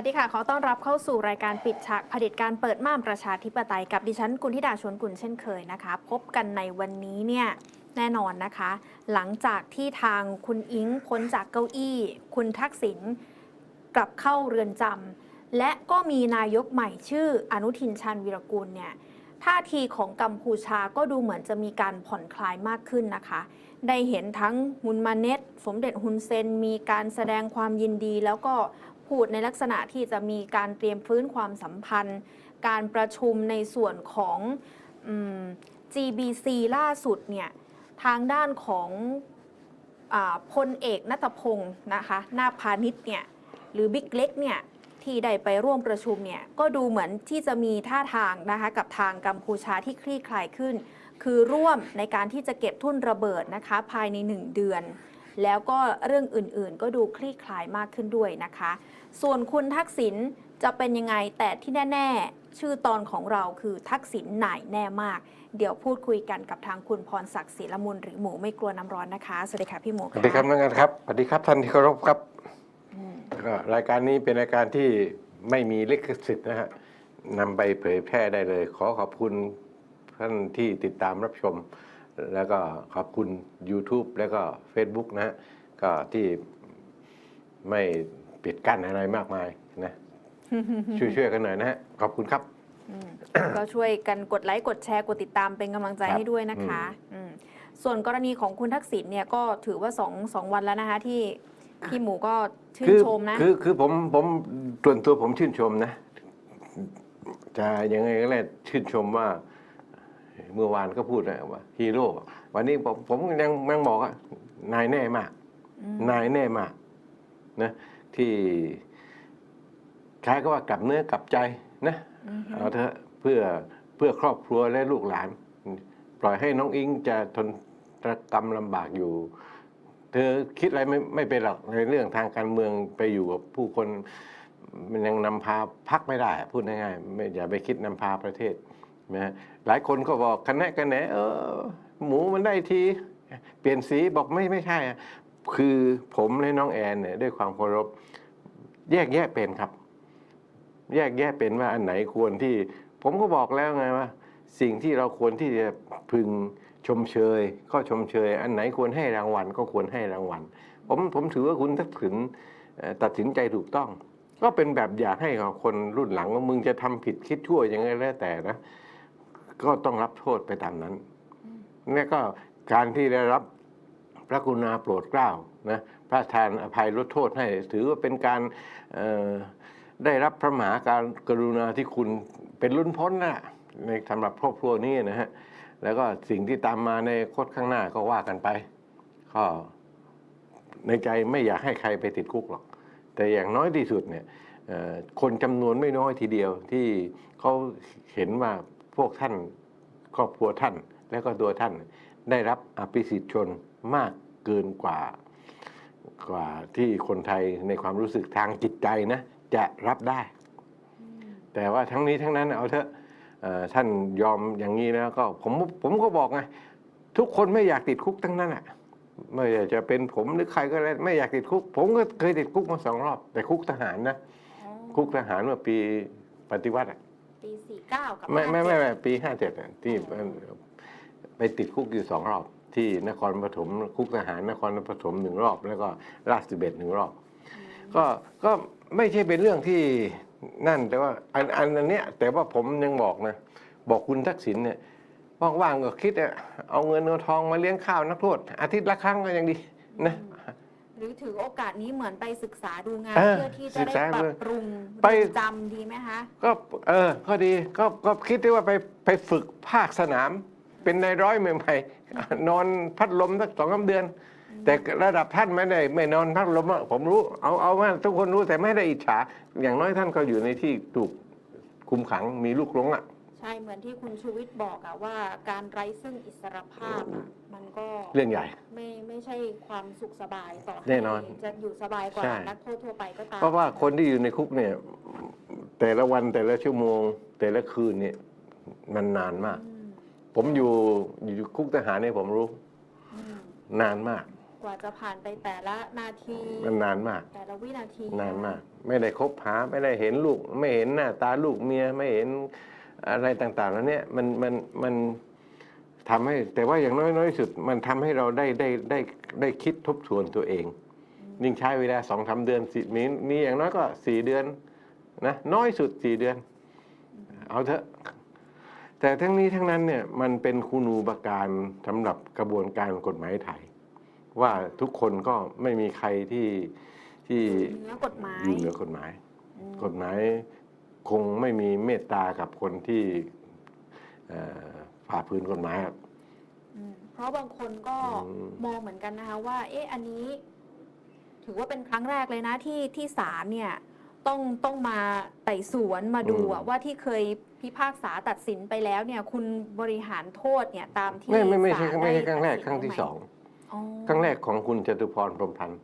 วัสดีค่ะ ขอต้อนรับเข้าสู่รายการปิดฉากเผด็จการเปิดม่านประชาธิปไตยกับดิฉันกุลธิดาชวนกุลเช่นเคยนะคะ พบกันในวันนี้เนี่ยแน่นอนนะคะ หลังจากที่ทางคุณอิงพ้นจากเก้าอี้ คุณทักษิณกลับเข้าเรือนจำและก็มีนายกใหม่ชื่ออนุทินชาญวีรกูลเนี่ยท่าทีของกัมพูชาก็ดูเหมือนจะมีการผ่อนคลายมากขึ้นนะคะ ได้เห็นทั้งฮุนมาเน็ตสมเด็จฮุนเซนมีการแสดงความยินดีแล้วก็ พูดในลักษณะที่จะมีการเตรียมฟื้นความสัมพันธ์ การประชุมในส่วนของอ GBC ล่าสุดเนี่ยทางด้านของอพลเอกนัตพงศ์นะคะนาพาณิชย์เนี่ยหรือบิ๊กเล็กเนี่ยที่ได้ไปร่วมประชุมเนี่ยก็ดูเหมือนที่จะมีท่าทางนะคะกับทางกัมพูชาที่คลี่คลายขึ้น คือร่วมในการที่จะเก็บทุ่นระเบิดนะคะภายใน 1 เดือน แล้วก็เรื่องอื่นๆ ก็ดูคลี่คลายมากขึ้นด้วยนะคะ ส่วนคุณทักษิณจะเป็นยังไงแต่ที่แน่ ๆ ชื่อตอนของเราคือทักษิณหน่ายแน่มาก เดี๋ยวพูดคุยกันกับทางคุณพรศักดิ์ศรีละมุนหรือหมูไม่กลัวน้ำร้อนนะคะ สวัสดีค่ะพี่หมูสวัสดีครับนักงานครับสวัสดีครับท่านที่เคารพครับก็รายการนี้เป็นรายการที่ไม่มีลิขสิทธิ์นะฮะนำไปเผยแพร่ได้เลย ขอขอบคุณท่านที่ติดตามรับชม แล้วก็ขอบคุณ YouTube แล้วก็ Facebook นะฮะก็ที่ไม่ปิดกั้นอะไรมากมายนะช่วยๆกันหน่อยนะฮะขอบคุณครับ อืมก็ช่วยกันกดไลค์กดแชร์กดติดตามเป็นกำลังใจครับให้ด้วยนะคะอืมส่วนกรณีของคุณทักษิณเนี่ยก็ถือว่าสองสองวันแล้วนะคะที่พี่หมูก็ชื่นคือชมนะ คือคือผมผมส่วนตัวผมชื่นชมนะ จะยังไงก็แล้วชื่นชมว่า เมื่อวานก็พูดนะว่าฮีโร่วันนี้ผมผมยังยังบอกว่านายแน่มากอืมนายแน่มากนะที่คล้ายก็ว่ากลับเนื้อกลับใจนะอืมเอาเถอะเพื่อเพื่อครอบครัวและลูกหลาน ปล่อยให้น้องอิงจะทนตรกรรมลำบากอยู่ เธอคิดอะไรไม่ไม่เป็นหรอกในเรื่องทางการเมืองไปอยู่กับผู้คนมันยังนำพาพักไม่ได้อะพูดง่ายๆไม่อย่าไปคิดนำพาประเทศ นะหลายคนก็บอกคะแนนกันแหนเออหมูมันได้ทีเปลี่ยนสีบอกไม่ไม่ใช่อะคือผมและน้องแอนเนี่ยด้วยความเคารพแยกแยะเป็นครับ แยกแยะเป็นว่าอันไหนควรที่ ผมก็บอกแล้วไงว่า สิ่งที่เราควรที่จะพึงชมเชยก็ชมเชย อันไหนควรให้รางวัลก็ควรให้รางวัล ผมผมถือว่าคุณทักษิณตัดสินใจถูกต้อง ก็เป็นแบบอย่างให้กับคนรุ่นหลังว่ามึงจะทำผิดคิดชั่วยังไงแล้วแต่นะ ก็ต้องรับโทษไปตามนั้นนี่ก็การที่ได้รับพระกรุณาโปรดเกล้านะพระทานอภัยลดโทษให้ ถือว่าเป็นการเอ่อได้รับพระมหาการกรุณาที่คุณเป็นลุ้นพ้นนะในสำหรับครอบครัวนี้นะฮะแล้วก็สิ่งที่ตามมาในโคตรข้างหน้าก็ว่ากันไปก็ในใจไม่อยากให้ใครไปติดคุกหรอก แต่อย่างน้อยที่สุดเนี่ยเอ่อคนจำนวนไม่น้อยทีเดียวที่เขาเห็นว่า พวกท่านครอบครัวท่าน และก็ตัวท่านได้รับอภิสิทธิชนมากเกินกว่ากว่าที่คนไทยในความรู้สึกทางจิตใจนะจะรับได้ แต่ว่าทั้งนี้ทั้งนั้นเอาเถอะเอ่อท่านยอมอย่างนี้แล้วก็ผมผมก็บอกไงทุกคนไม่อยากติดคุกทั้งนั้นอะไม่ว่าจะเป็นผมหรือใครก็แล้วไม่อยากติดคุก ผมก็เคยติดคุกมาสองรอบ แต่คุกทหารนะอ๋อคุกทหารเมื่อปีปฏิวัติอะ ปีสี่เก้ากับไม่ไม่ไม่57ไม่ปีห้าเจ็ดที่ไปติดคุกอยู่สองรอบ ที่นครปฐมคุกทหารนครปฐมหนึ่งรอบ แล้วก็ราชสิบเอ็ดหนึ่งรอบ ก็ก็ไม่ใช่เป็นเรื่องที่นั่นแต่ว่าอันอันอันเนี้ยแต่ว่าผมยังบอกนะ บอกคุณทักษิณเนี่ยว่างๆก็คิดอะเอาเงินเอาทองมาเลี้ยงข้าวนักโทษอาทิตย์ละครั้งก็ยังดีนะ หรือถือโอกาสนี้เหมือนไปศึกษาดูงานเออเพื่อที่จะศึกได้ษาปรัดูบปรุงไป เรือนจำดีไหมคะ ก็เออก็ดีก็ก็คิดได้ว่าไปไปฝึกภาคสนาม เป็นนายร้อยใหม่ๆ นอนพัดลมสักสองสามเดือน แต่ระดับท่านไม่ได้ไม่นอนพัดลมอะผมรู้เอาเอาว่าทุกคนรู้แต่ไม่ได้อิจฉา อย่างน้อยท่านก็อยู่ในที่ถูกคุมขังมีลูกหลงอะใช่เหมือนที่คุณชูวิทย์บอกอะว่าการไร้ซึ่งอิสรภาพอะมันก็เรื่องใหญ่ ไม่ไม่ใช่ความสุขสบายต่อให้แน่นอนจะอยู่สบายกว่าใช่ นักโทษทั่วไปก็ตามเพราะว่าคนที่อยู่ในคุกเนี่ย แต่ละวันแต่ละชั่วโมง แต่ละคืนเนี่ยมันนานมาก อืมผมอยู่อยู่คุกทหารเนี่ยผมรู้อืมนานมากอกว่าจะผ่านไปแต่ละนาที มันนานมาก แต่ละวินาทีนานมาก ไม่ได้คบหาไม่ได้เห็นลูก ไม่เห็นหน้าตาลูกเมียไม่เห็น อะไรต่างๆแล้วเนี่ยมันมันมันทำให้แต่ว่าอย่างน้อยน้อยที่สุดมันทำให้เราได้ได้ได้ได้คิดทบทวนตัวเอง ยิ่งใช้เวลาสองสาเดือนสิมีมีอย่างน้อยก็สี่เดือนนะน้อยสุดสี่เดือน เอาเถอะ แต่ทั้งนี้ทั้งนั้นเนี่ยมันเป็นคุณูปการสำหรับกระบวนการกฎหมายไทย ว่าทุกคนก็ไม่มีใครที่ที่เหนือกฎหมายอยู่เหนือกฎหมายอืมกฎหมาย คงไม่มีเมตตากับคนที่เอ่อฝ่าฝืนกฎหมายครับอืมเพราะบางคนก็อืมมองเหมือนกันนะคะว่า เอ๊ะอันนี้ ถือว่าเป็นครั้งแรกเลยนะที่ที่ศาลเนี่ยต้องต้องมาไต่สวนมาดูอะว่าที่เคยพิพากษาตัดสินไปแล้วเนี่ย คุณบริหารโทษเนี่ยตามที่ไม่ไม่ไม่ใช่ศาลไม่ใช่ได้ครั้งแรกตัดสินครั้งที่ไว้ไหมสองอ๋อครั้งแรกของคุณจตุพรพรหมพันธ์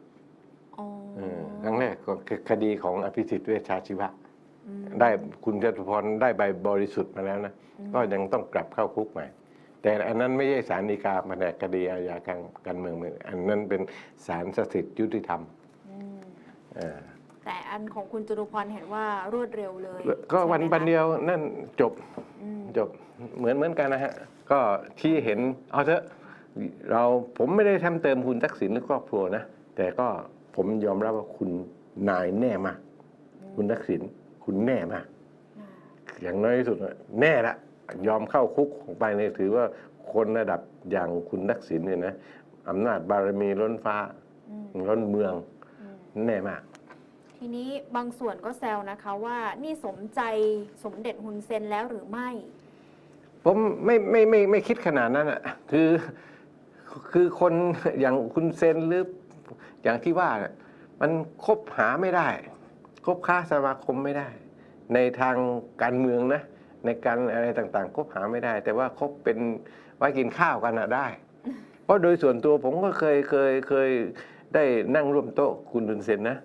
อ๋อเออครั้งแรกก็คือคดีของอภิสิทธิ์เวชชาชีวะอืม ได้คุณจตุพรได้ใบบริสุทธิ์มาแล้วนะอืมก็ยังต้องกลับเข้าคุกใหม่ แต่อันนั้นไม่ใช่ศาลฎีกาแผนกคดีอาญาการการเมือง อันนั้นเป็นศาลสถิตยุติธรรมอืมเออแต่อันของคุณจตุพรเห็นว่ารวดเร็วเลย ก็วันใช่ไหมวันคะเดียวนั่นจบอืมจบเหมือนเหมือนกันนะฮะ ก็ที่เห็นเอาเถอะเราผมไม่ได้ทำเติมคุณทักษิณหรือครอบครัวนะ แต่ก็ผมยอมรับว่าคุณนายแน่มาก คุณทักษิณ คุณแน่มากอ่าอย่างน้อยที่สุดน่ะแน่ละยอมเข้าคุกไปเนี่ยถือว่าคนระดับอย่างคุณทักษิณเนี่ยนะอำนาจบารมีล้นฟ้าอืมล้นเมืองอืมแน่มาก ทีนี้บางส่วนก็แซวนะคะว่านี่สมใจสมเด็จฮุนเซนแล้วหรือไม่ ผมไม่ไม่ไม่ไม่คิดขนาดนั้นอะคือคือคนอย่างคุณเซนหรืออย่างที่ว่าน่ะมันคบหาไม่ได้ คบค้าสมาคมไม่ได้ ในทางการเมืองนะในการอะไรต่างๆ คบหาไม่ได้ แต่ว่าคบเป็นไว้กินข้าวกันอะได้ เพราะโดยส่วนตัวผมก็เคยเคยเคยได้นั่งร่วมโต๊ะคุณดุนเซนนะ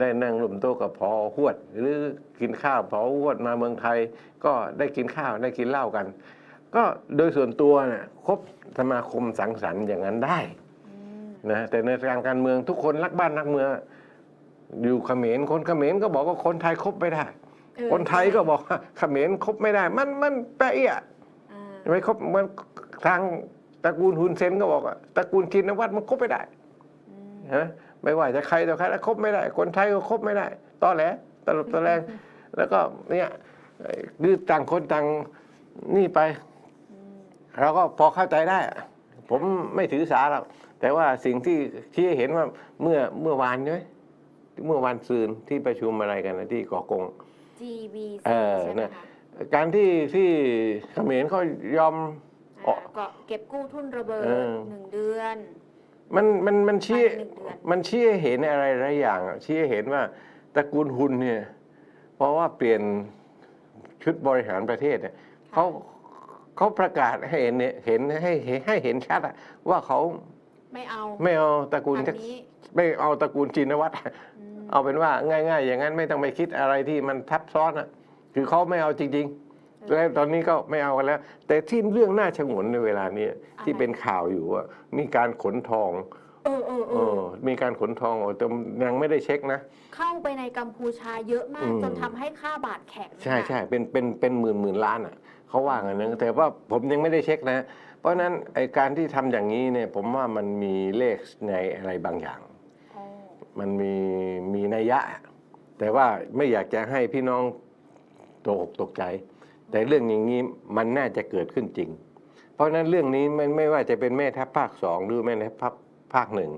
ได้นั่งร่วมโต๊ะกับพอหวด หรือกินข้าวพอหวดมาเมืองไทย ก็ได้กินข้าวได้กินเหล้ากัน ก็โดยส่วนตัวเนี่ยคบสมาคมสังสรรค์อย่างนั้นได้นะแต่ในทางการเมืองทุกคนรักบ้านรักเมือง อยู่เขมรคนเขมรก็บอกว่าคนไทยคบไม่ได้ เออคนไทยก็บอกว่าเขมรคบไม่ได้ มันมันแปะเอี้ยอ่าไม่คบมันทางตระกูลฮุนเซนก็บอกว่าตระกูลชินวัตรมันคบไม่ได้อืมนะไม่ว่าจะใครต่อใครแล้วคบไม่ได้ คนไทยก็คบไม่ได้ตอแหลตลบตะแลงแล้วก็เนี่ยเอ่อคือต่างคนต่างนี่ไป อืมเราก็พอเข้าใจได้อะผมไม่ถือสาหรอกแต่ว่าสิ่งที่ที่เห็นว่าเมื่อเมื่อวานใช่ไหม เมื่อวานซืนที่ประชุมอะไรกันนะที่เกาะกง GBC เออใช่ไหมเนี่ยคะการที่ที่เขมรเขายอม อ๋ออ่าก็เก็บกู้ทุนระเบิดเออ หนึ่งเดือน มันมันมันชี้ภายในหนึ่งเดือน มันชี้ให้เห็นอะไรหลายอย่างอะชี้ให้เห็นว่าตระกูลหุนเนี่ย เพราะว่าเปลี่ยนชุดบริหารประเทศเนี่ยเขาเขาประกาศให้เห็นเนี่ยเห็นให้ให้ให้เห็นชัดอะว่าเขาไม่เอาไม่เอาตระกูลอันทักนี้ไม่เอาตระกูลจินวัตรอืม เอาเป็นว่าง่าย ๆ อย่างนั้นไม่ต้องไปคิดอะไรที่มันทับซ้อนอะคือเขาไม่เอาจริง ๆ แล้วตอนนี้ก็ไม่เอากันแล้ว แต่ที่เรื่องน่าชงนในเวลานี้ที่เป็นข่าวอยู่ว่ามีการขนทองเออเออเอเอออมีการขนทองออกแต่ยังไม่ได้เช็คนะ เข้าไปในกัมพูชาเยอะมากอืมจนทำให้ค่าบาทแข็งใช่ค่ะใช่เป็นเป็นเป็นหมื่นหมื่นล้านอะเขาว่ากันนะแต่ว่าผมยังไม่ได้เช็คนะ เพราะฉะนั้นไอการที่ทำอย่างนี้เนี่ยผมว่ามันมีเลขในอะไรบางอย่างอ๋อ มันมีมีนัยยะ แต่ว่าไม่อยากจะให้พี่น้องตกอกตกใจ แต่เรื่องอย่างนี้มันน่าจะเกิดขึ้นจริง เพราะฉะนั้นเรื่องนี้ไม่ไม่ว่าจะเป็นแม่ทัพภาคสองหรือแม่ทัพภาคหนึ่ง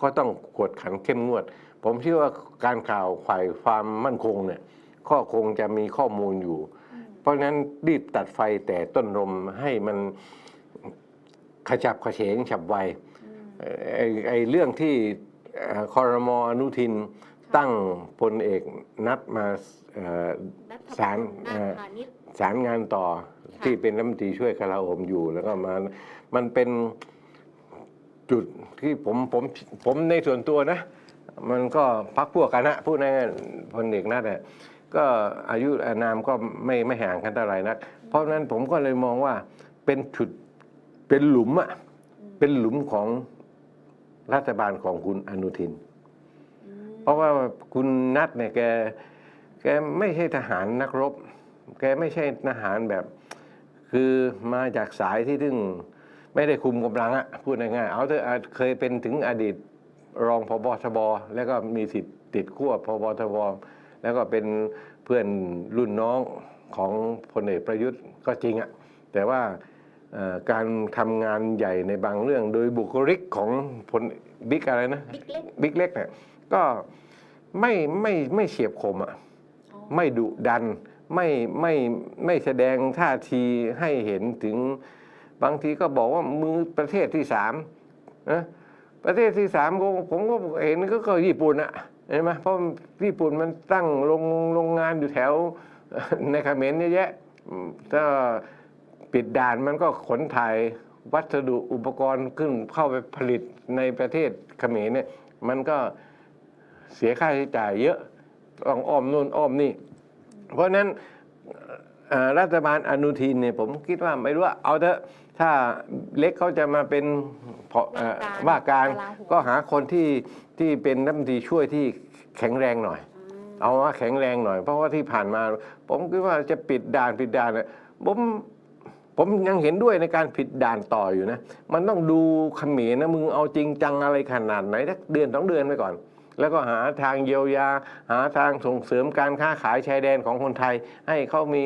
ก็ต้องกวดขันเข้มงวด ผมเชื่อว่าการข่าวฝ่ายความมั่นคงเนี่ยก็คงจะมีข้อมูลอยู่ เพราะฉะนั้นรีบตัดไฟแต่ต้นลมให้มันขจับขเฉงฉับไวไอ้ไอ้เรื่องที่ คอรมออนุทินตั้งพลเอกนัดมาเอ่อรัฐศาลนาเอ่อพาณิชย์สารงานต่อค่ะที่เป็นรัฐมนตรีช่วยกลาโหมอยู่แล้วก็มามันเป็นจุดที่ผมผมผมในส่วนตัวนะ มันก็พักพวกกันนะพูดง่ายๆพลเอกนัดเนี่ยก็อายุอานามก็ไม่ไม่ห่างกันเท่าไหร่นัก เพราะฉะนั้นผมก็เลยมองว่าเป็นจุดเป็นหลุมอะอืมเป็นหลุมของ รัฐบาลของคุณอนุทิน เพราะว่าคุณนัทเนี่ยแกแกไม่ใช่ทหารนักรบ แกไม่ใช่ทหารแบบ คือมาจากสายที่ถึงไม่ได้คุมกำลังอะพูดง่ายๆเอาเถอะอาจเคยเป็นถึงอดีตรองพบทบแล้วก็มีสิทธิ์ติดขั้วพบทบแล้วก็เป็นเพื่อนรุ่นน้องของพลเอกประยุทธ์ก็จริงอะแต่ว่าเอ่อ การทำงานใหญ่ในบางเรื่อง โดยบุคลิกของพลบิ๊กอะไรนะบิ๊กเล็กบิ๊กเล็กเนี่ยก็ไม่ไม่ไม่เฉียบคมอะอ๋อไม่ดุดันไม่ไม่ไม่แสดงท่าทีให้เห็นถึงบางทีก็บอกว่ามือประเทศที่สามนะประเทศที่สามก็ผมก็เห็นก็ก็ญี่ปุ่นอะเห็นไหมเพราะญี่ปุ่นมันตั้งโรงโรงงานอยู่แถวในเขมรเยอะแยะอืมถ้า ปิดด่านมันก็ขนถ่ายวัสดุอุปกรณ์ขึ้นเข้าไปผลิตในประเทศเขมรเนี่ย มันก็เสียค่าใช้จ่ายเยอะต้องอ้อมนู่นอ้อมนี่ เพราะฉะนั้นเอ่อรัฐบาลอนุทินเนี่ยผมคิดว่าไม่รู้ว่าเอาเถอะถ้าเล็กเขาจะมาเป็นพอเอ่อว่าการก็หาคนที่ที่เป็นรัฐมนตรีช่วยที่แข็งแรงหน่อย เอาว่าแข็งแรงหน่อย เพราะว่าที่ผ่านมา ผมคิดว่าจะปิดด่านปิดด่านเนี่ยผม ผมยังเห็นด้วยในการผิดด่านต่ออยู่นะ มันต้องดูเขมรนะมึงเอาจริงจังอะไรขนาดไหนเดือนสองเดือนไปก่อน แล้วก็หาทางเยียวยา หาทางส่งเสริมการค้าขายชายแดนของคนไทย ให้เขามี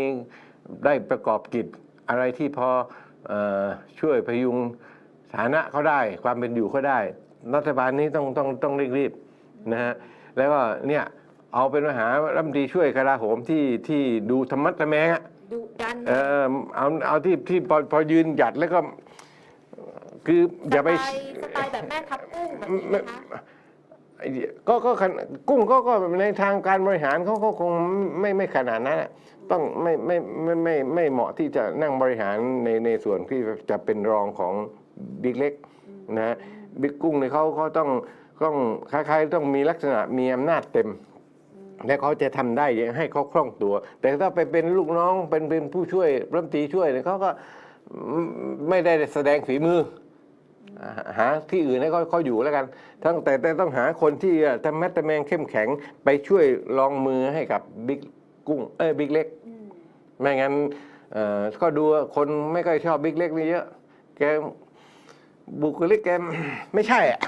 ได้ประกอบกิจอะไรที่พอออช่วยพยุงฐานะเขาได้ความเป็นอยู่เขาได้ รัฐบาลนี้ต้องต้องต้องเร่งรีบนะฮะแล้วก็เนี่ยเอาเป็นมหารัฐมนตรีช่วยกลาโหมที่ที่ดูธรรมัดทะแมงอะ ดุดัน เออเอาเอาที่ที่พอพอยืนหยัดแล้วก็ คืออย่าไปสตล์สไตล์แบบแม่ทับกุ้งแบบนี้นะคะ ไอ้เหี้ยก็ก็ขนกุ้งก็ก็ในทางการบริหารเขาก็คงไม่ไม่ขนาดนั้นอะต้องไม่ไม่ไม่ไม่ไม่เหมาะที่จะนั่งบริหารในในส่วนที่จะเป็นรองของบิ๊กเล็กนะฮะบิ๊กกุ้งเนี่ยเขาเขาต้องต้องคล้ายๆ ต้องมีลักษณะมีอำนาจเต็ม และเขาจะทำได้ให้เขาคล่องตัว แต่ถ้าไปเป็นลูกน้องเป็นเป็นผู้ช่วยรัฐมนตรีช่วยเนี่ยเขาก็ไม่ได้แสดงฝีมืออ่าหาที่อื่นให้เขาเขาอยู่แล้วกัน ทั้งแต่แต่ต้องหาคนที่ทำแมตตะแมงเข้มแข็งไปช่วยลองมือให้กับบิ๊กกุ้งเอ้ยบิ๊กเล็กอืมไม่งั้นเอ่อก็ดูว่าคนไม่ค่อยชอบบิ๊กเล็กนี่เยอะแกบุคลิกแกไม่ใช่อะ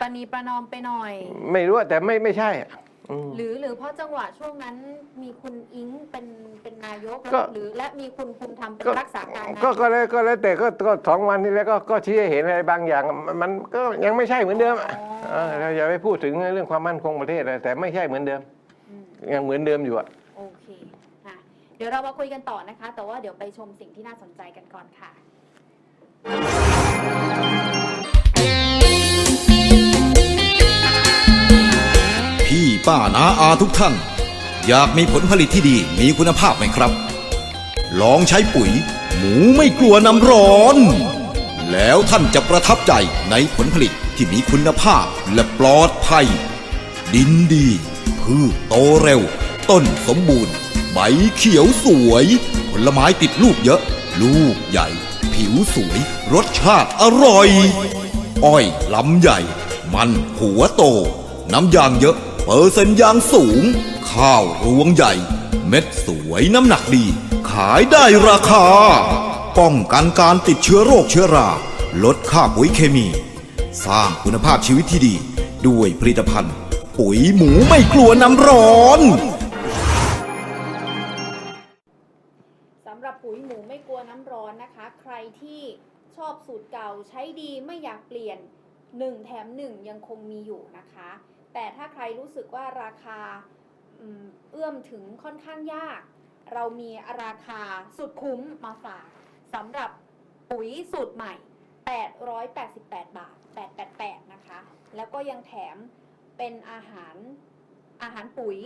ปณีประนอมไปหน่อย ไม่รู้อะแต่ไม่ไม่ใช่อะ อืม หรือหรือเพราะจังหวะช่วงนั้นมีคุณอิงเป็นเป็นนายกก็ หรือและมีคุณภูมิธรรมเป็นก็รักษาการนายก็กก็แล้วก็แล้วแต่ก็ก็สองวันที่แล้วก็ก็ชี้ให้เห็นอะไรบางอย่างมันมันก็ยังไม่ใช่เหมือนเดิมอะเออเราอย่าไปพูดถึงเรื่องความมั่นคงประเทศนะแต่ไม่ใช่เหมือนเดิม อืมยังเหมือนเดิมอยู่อะ โอเคค่ะเดี๋ยวเรามาคุยกันต่อนะคะ แต่ว่าเดี๋ยวไปชมสิ่งที่น่าสนใจกันก่อนค่ะ ป้านาอาทุกท่าน อยากมีผลผลิตที่ดีมีคุณภาพไหมครับ ลองใช้ปุ๋ย หมูไม่กลัวน้ำร้อน แล้วท่านจะประทับใจในผลผลิตที่มีคุณภาพและปลอดภัย ดินดี พืชโตเร็ว ต้นสมบูรณ์ ใบเขียวสวย ผลไม้ติดลูกเยอะ ลูกใหญ่ ผิวสวย รสชาติอร่อย อ้อยลำใหญ่ มันหัวโต น้ำยางเยอะ ปอร์เซ็นต์ยางสูง ข้าวรวงใหญ่ เม็ดสวยน้ำหนักดี ขายได้ราคา ป้องกันการติดเชื้อโรคเชื้อรา ลดค่าปุ๋ยเคมี สร้างคุณภาพชีวิตที่ดี ด้วยผลิตภัณฑ์ ปุ๋ยหมูไม่กลัวน้ำร้อนสำหรับปุ๋ยหมูไม่กลัวน้ำร้อนนะคะ ใครที่ชอบสูตรเก่าใช้ดีไม่อยากเปลี่ยน 1 แถม 1 ยังคงมีอยู่นะคะ แต่ถ้าใครรู้สึกว่าราคาเอื้อมถึงค่อนข้างยาก เรามีราคาสุดคุ้มมาฝากสำหรับปุ๋ยสูตรใหม่ 888 บาท 888 นะคะ แล้วก็ยังแถมเป็นอาหารอาหารปุ๋ย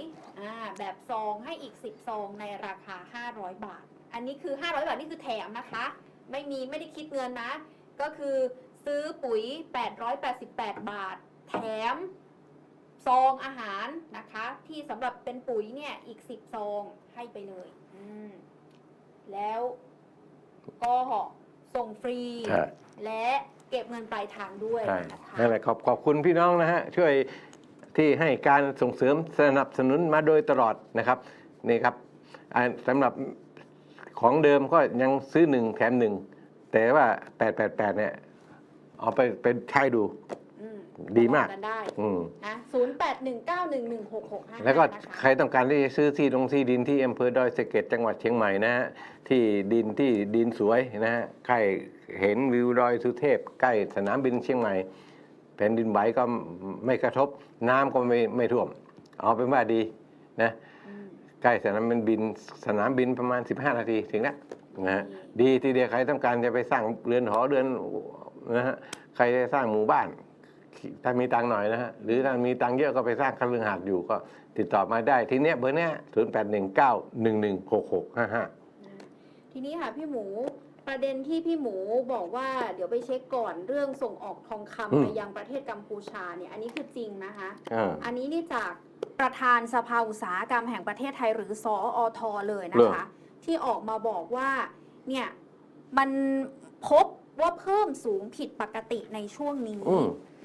แบบซองให้อีก 10 ซองในราคา 500 บาท อันนี้คือ 500 บาทนี่คือแถมนะคะ ไม่มีไม่ได้คิดเงินนะ ก็คือซื้อปุ๋ย 888 บาท แถม ซองอาหารนะคะ ที่สำหรับเป็นปุ๋ยเนี่ยอีก10ซองให้ไปเลยอืมแล้วก็ส่งฟรี ใช่ และเเก็บเงินปลายทางด้วยใช่นะคะนั่นแหละขอบขอบคุณพี่น้องนะฮะ ช่วยที่ให้การส่งเสริมสนับสนุนมาโดยตลอดนะครับนี่ครับอ่าสำหรับของเดิมก็ยังซื้อหนึ่งแถมหนึ่งแต่ว่า 888 เนี่ย เอาไปเป็นใช้ดูอืม ดีมากลองกันได้อืมนะศูนย์แปดหนึ่งเก้าหนึ่งหนึ่งหกหกห้าแล้วก็นะคะใครต้องการที่จะซื้อที่ตรงที่ดินที่อำเภอดอยสะเก็ดจังหวัดเชียงใหม่นะฮะที่ดินที่ดินสวยนะฮะใกล้เห็นวิวดอยสุเทพ ใกล้สนามบินเชียงใหม่แผ่นดินไหวก็ไม่กระทบ น้ำก็ไม่ไม่ท่วม เอาเป็นว่าดีนะอืมใกล้สนามบินบินสนามบินประมาณ 15 นาทีถึงแล้วนะฮะดีทีเดียวใครต้องการจะไปสร้างเรือนหอเรือนนะฮะใครจะสร้างหมู่บ้าน ถ้ามีตังค์หน่อยนะฮะหรือถ้ามีตังค์เยอะก็ไปสร้างคฤหาสน์อยู่ก็ติดต่อมาได้ทีเนี้ยเบอร์เนี้ยศูนย์แปดหนึ่งเก้าหนึ่งหนึ่งหกหกห้าห้าทีนี้ค่ะพี่หมูประเด็นที่พี่หมูบอกว่าเดี๋ยวไปเช็คก่อนเรื่องส่งออกทองคำไปยังประเทศกัมพูชาเนี่ยอันนี้คือจริงนะคะอันนี้นี่จากประธานสภาอุตสาหกรรมแห่งประเทศไทยหรือสออทเลยนะคะ ที่ออกมาบอกว่าเนี่ยมันพบว่าเพิ่มสูงผิดปกติในช่วงนี้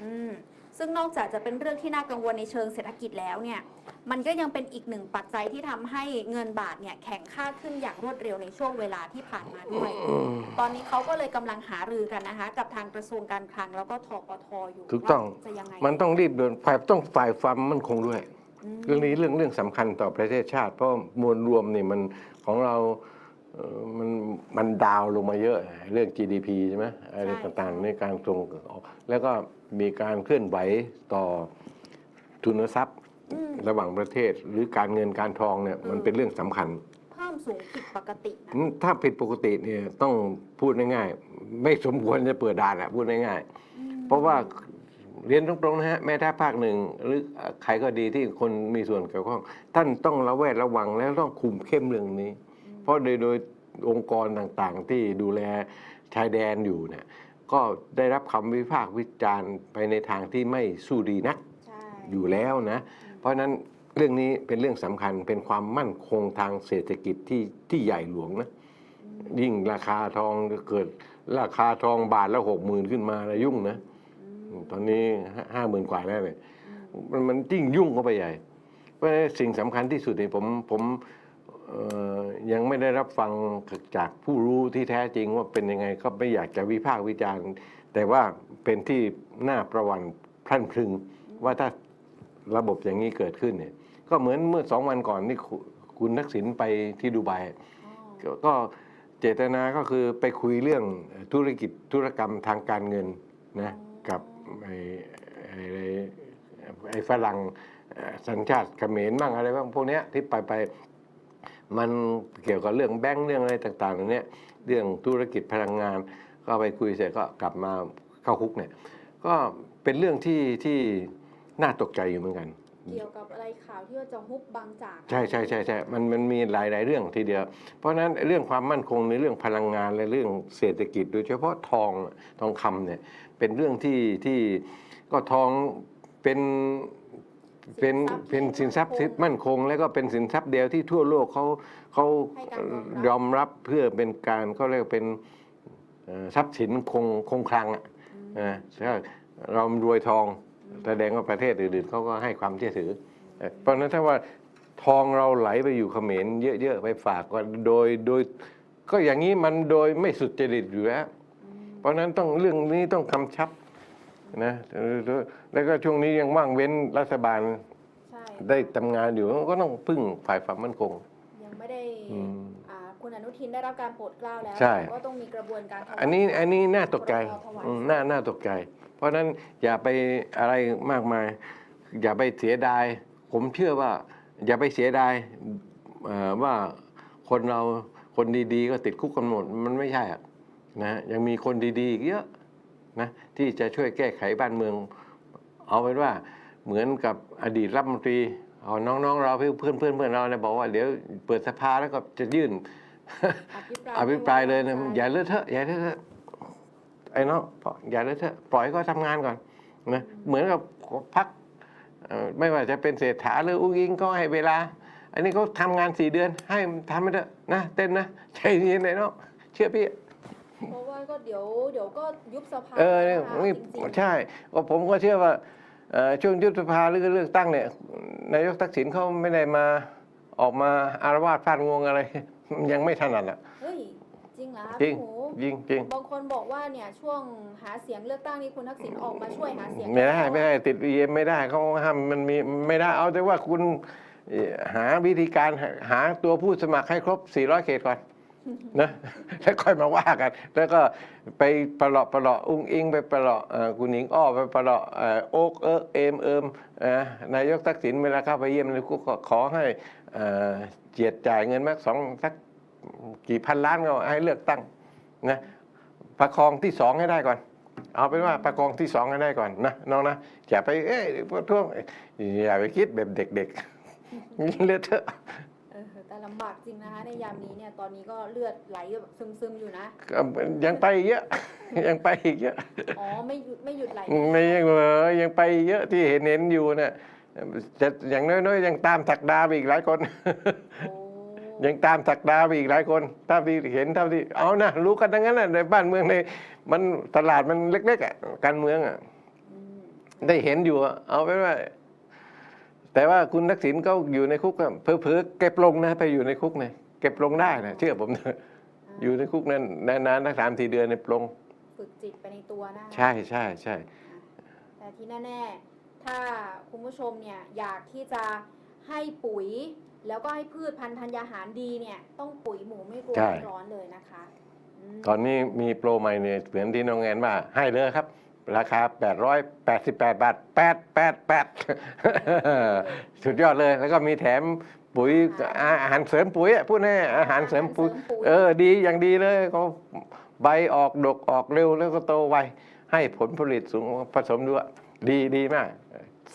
อืมอืมซึ่งนอกจากจะเป็นเรื่องที่น่ากังวลในเชิงเศรษฐกิจแล้วเนี่ย มันก็ยังเป็นอีกหนึ่งปัจจัยที่ทำให้เงินบาทเนี่ยแข็งค่าขึ้นอย่างรวดเร็วในช่วงเวลาที่ผ่านมาด้วย ตอนนี้เขาก็เลยกำลังหารือกันนะคะ กับทางกระทรวงการคลังแล้วก็ทปทอยู่ถูกต้อง ว่าจะยังไงมันต้องรีบเดินฝ่ายต้องฝ่ายความมั่นคงด้วยมเรื่องนี้เรื่องเรื่องสำคัญต่อประเทศชาติ เพราะมวลรวมนี่มันของเราเอ่อมันมันดาวลงมาเยอะ เรื่อง GDP ใช่ไหมอะไรต่างๆในการส่งออกแล้วก็ มีการเคลื่อนไหวต่อทุนทรัพย์อืมระหว่างประเทศ หรือการเงินการทองเนี่ยมันเป็นเรื่องสำคัญ เพิ่มสูงผิดปกตินะอืมถ้าผิดปกติเนี่ยต้องพูดง่ายๆ ไม่สมควรจะเปิดด่านอะพูดง่ายอืมๆ เพราะว่าเรียนตรงๆนะฮะแม้ถ้าภาคหนึ่งหรือใครก็ดีที่คนมีส่วนเกี่ยวข้อง ท่านต้องระแวดระวังและต้องคุมเข้มเรื่องนี้ เพราะโดยโดยองค์กรต่างๆที่ดูแลชายแดนอยู่เนี่ย ก็ได้รับคำวิพากษ์วิจารณ์ไปในทางที่ไม่สู้ดีนักใช่ อยู่แล้วนะ เพราะฉะนั้นเรื่องนี้เป็นเรื่องสำคัญเป็นความมั่นคงทางเศรษฐกิจที่ที่ใหญ่หลวงนะ ยิ่งราคาทองเกิดราคาทองบาทละหกหมื่นขึ้นมาแล้วยุ่งนะอืมตอนนี้ห้าหมื่นกว่าแล้วเลยมันมันยิ่งยุ่งเข้าไปใหญ่ เพราะฉะนั้นสิ่งสำคัญที่สุดเนี่ยผมผมเอ่อ ยังไม่ได้รับฟังจากผู้รู้ที่แท้จริงว่าเป็นยังไงก็ไม่อยากจะวิพากษ์วิจารณ์ แต่ว่าเป็นที่น่าประวั่นพรั่นพรึงว่าถ้าระบบอย่างนี้เกิดขึ้นเนี่ย ก็เหมือนเมื่อสองวันก่อนที่คุณทักษิณไปที่ดูไบก็เจตนาก็คือไปคุยเรื่องธุรกิจธุรกรรมทางการเงินนะกับไอ้ไอ้ฝรั่งสัญชาติเขมรบ้างอะไรบ้างพวกเนี้ยที่ไปไป มันเกี่ยวกับเรื่องแบงค์เรื่องอะไรต่างๆตรงเนี้ยเรื่องธุรกิจพลังงาน ก็ไปคุยเสร็จก็กลับมาเข้าคุกเนี่ยก็เป็นเรื่องที่ที่น่าตกใจอยู่เหมือนกัน เกี่ยวกับอะไรข่าวที่ว่าจะฮุบบางจาก ใช่ใช่ใช่ใช่มันมันมีหลายหลายเรื่องทีเดียว เพราะฉะนั้นเรื่องความมั่นคงในเรื่องพลังงานและเรื่องเศรษฐกิจ โดยเฉพาะทองทองคำเนี่ยเป็นเรื่องที่ที่ก็ทองเป็น เป็นเป็นสินทรัพย์ที่มั่นคง แล้วก็เป็นสินทรัพย์เดียวที่ทั่วโลกเขาเขายอมรับเพื่อเป็นการเขาเรียกว่าเป็นเอ่อทรัพย์สินคงคงคลังอะอืมนะถ้าเรารวยทองแสดงว่าประเทศอื่นๆเขาก็ให้ความเชื่อถือ เพราะฉะนั้นถ้าว่าทองเราไหลไปอยู่เขมรเยอะๆไปฝากก็โดยโดย ก็อย่างนี้มันโดยไม่สุจริตอยู่แล้ว เพราะฉะนั้นต้องเรื่องนี้ต้องคำชับ นะแล้วก็ช่วงนี้ยังว่างเว้นรัฐบาลใช่ได้ทำงานอยู่ก็ต้องพึ่งฝ่ายความมั่นคง ยังไม่ได้อืม อ่าคุณอนุทินได้รับการโปรดเกล้าแล้วใช่ก็ต้องมีกระบวนการถวาย อันนี้อันนี้น่าตกใจพรบถวายอืมน่าน่าตกใจ เพราะฉะนั้นอย่าไปอะไรมากมาย อย่าไปเสียดาย ผมเชื่อว่า อย่าไปเสียดายเอ่อว่าคนเราคนดีๆ ก็ติดคุกกันหมดมันไม่ใช่อะนะยังมีคนดีๆอีกเยอะ นะที่จะช่วยแก้ไขบ้านเมือง เอาเป็นว่าเหมือนกับอดีตรัฐมนตรีเอาน้องๆเราเพื่อนเพื่อนเพื่อนเราเนี่ยบอกว่าเดี๋ยวเปิดสภาแล้วก็จะยื่นอภิปรายเลยนะอย่าเลอะเทอะอย่าเลอะเทอะไอ้น้องอย่าเลอะเทอะปล่อยก็ทำงานก่อนนะเหมือนกับพักไม่ว่าจะเป็นเศรษฐาหรืออุ้งอิงก็ให้เวลา อันนี้เขาทำงานสี่เดือนให้ทำไปเถอะนะเต้นนะใจเย็นเลยเนาะเชื่อพี่ เพราะว่าว่าก็เดี๋ยวเดี๋ยวก็ยุบสภาเออนะคะนี่จริงๆ ใช่ก็ผมก็เชื่อว่าเอ่อช่วงยุบสภาหรือเลือกตั้งเนี่ยนายกทักษิณเขาไม่ได้มาออกมาอารวาสฟาดงวงอะไร ยังไม่ถนัดอะ เฮ้ย จริงเหรอคะจริง พี่หมูจริงจริงบางคนบอกว่าเนี่ยช่วงหาเสียงเลือกตั้งนี้คุณทักษิณออกมาช่วยหาเสียงไม่ได้ไม่ได้ติดเอ็มไม่ได้เขาห้ามมันมีไม่ได้เอาแต่ว่าคุณเอ่อหาวิธีการหาหาตัวผู้สมัครให้ครบ 400 เขตก่อน นะแล้วค่อยมาว่ากัน แล้วก็ไปประหลาะประหลาะอุ้งอิง ไปประหลาะเอ่อคุณหญิงอ้อไปประหลาะเอ่อโอ๊กเอิกเอมเอิมนายกทักษิณเวลาเข้าไปเยี่ยมเลยก็ขอให้เจียดจ่ายเงินมากสองสักกี่พันล้านก็ให้เลือกตั้งนะประคองที่สองให้ได้ก่อน เอาเป็นว่าประคองที่สองให้ได้ก่อนนะน้องนะอย่าไปเอ้ยพวกท่วงอย่าไปคิดแบบเด็กๆเลอะเทอะ ลำบากจริงนะคะในยามนี้เนี่ยตอนนี้ก็เลือดไหลแบบซึมๆอยู่นะก็ยังไปอีกเยอะ ยังไปอีกเยอะอ๋อไม่หยุดไม่หยุดไหลไม่ยังเออยังไปเยอะที่เห็นเห็นอยู่เนี่ยจะอย่างน้อยๆยังตามสักดาไปอีกหลายคนโอ้ยังตามสักดาไปอีกหลายคนเท่าที่เห็นเท่าที่เอานะรู้กันทั้งนั้นนะในบ้านเมืองในมันตลาดมันเล็กๆอะการเมืองอะอืมได้เห็นอยู่อะเอาเป็นว่า แต่ว่าคุณทักษิณก็อยู่ในคุกอะเผลอๆเก็บลงนะไปอยู่ในคุกเนี่ยเก็บลงได้นะเชื่อผมเถอะอยู่ในคุกนั้นนานๆตั้งสามสี่เดือนในปลงฝึกจิตไปในตัวนะคะใช่ใช่ใช่แต่ที่แน่ๆถ้าคุณผู้ชมเนี่ยอยากที่จะให้ปุ๋ย แล้วก็ให้พืชพันธุ์ธัญญาหารดีเนี่ยต้องปุ๋ยหมูไม่กลัวร้อนเลยนะคะมตอนนี้มีโปรใหม่เนี่ยเหมือนที่น้องแอนว่าให้เลยครับ ราคา 888 บาท 888 สุดยอดเลย แล้วก็มีแถมปุ๋ยอาหารเสริมปุ๋ยอะพูดง่ายๆอาหารเสริมปุ๋ย เออดีอย่างดีเลยเขาใบออกดกออกเร็วแล้วก็โตไว ให้ผลผลิตสูงผสมด้วย ดีดีมาก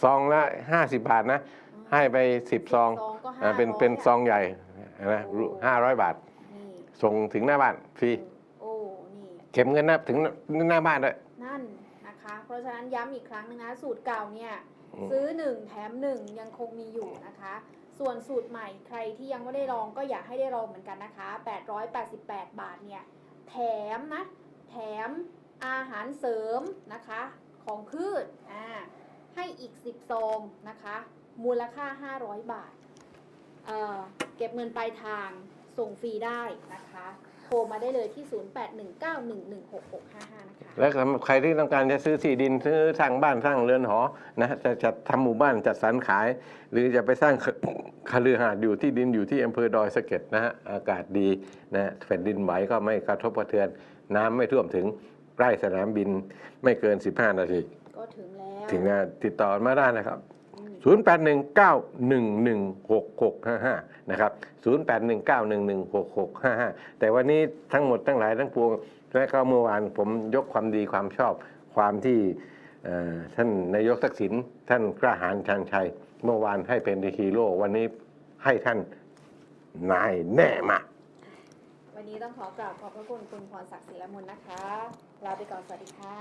ซองละ 50 บาทนะ ให้ไป 10 ซองก็อ่าเป็นเป็นซองใหญ่นะห้าร้อยบาทนี่ส่งถึงหน้าบ้านฟรีโอ้นี่เก็บเงินนะถึงหน้าบ้านด้วยนั่นนะคะเพ ราะฉะนั้นย้ำอีกครั้งหนึงนะ สูตรเก่าเนี่ย อืม ซื้อ 1 แถม 1 ยังคงมีอยู่นะคะ ส่วนสูตรใหม่ใครที่ยังไม่ได้ลองก็อยากให้ได้ลองเหมือนกันนะคะ 888 บาทเนี่ย แถมนะ แถมอาหารเสริมนะคะ ของพืชอ่าให้อีก 10 ซองนะคะ มูลค่า 500 บาท เอ่อเก็บเงินปลายทางส่งฟรีได้นะคะโท รมาได้เลยที่ 0819116655 นะคะแล้วสำหรับใครที่ต้องการจะซื้อที่ดินซื้อสร้างบ้านสร้างเรือนหอนะจะจะทำหมู่บ้านจัดสรรขาย หรือจะไปสร้างคคฤหาสน์อยู่ที่ดินอยู่ที่อำเภอดอยสะเก็ดนะฮะอากาศดีนะแผ่นดินไหวก็ไม่กระทบกระเทือน น้ำไม่ท่วมถึงใกล้สนามบินไม่เกิน 15 นาทีก็ถึงแล้ว ถึงจะติดต่อมาได้นะครับอืม 0819116655 นะครับ 0819116655 แต่วันนี้ทั้งหมดทั้งหลายทั้งปวง และก็เมื่อวานผมยกความดีความชอบความที่ท่านนายกทักษิณท่านกล้าหาญชันชัย เมื่อวานให้เป็นฮีโร่วันนี้ให้ท่านนายแน่มาวันนี้ต้องขอกราบขอบพระคุณคุณพรศักดิ์ศิลมุนนะคะ ลาไปก่อนสวัสดีค่ะ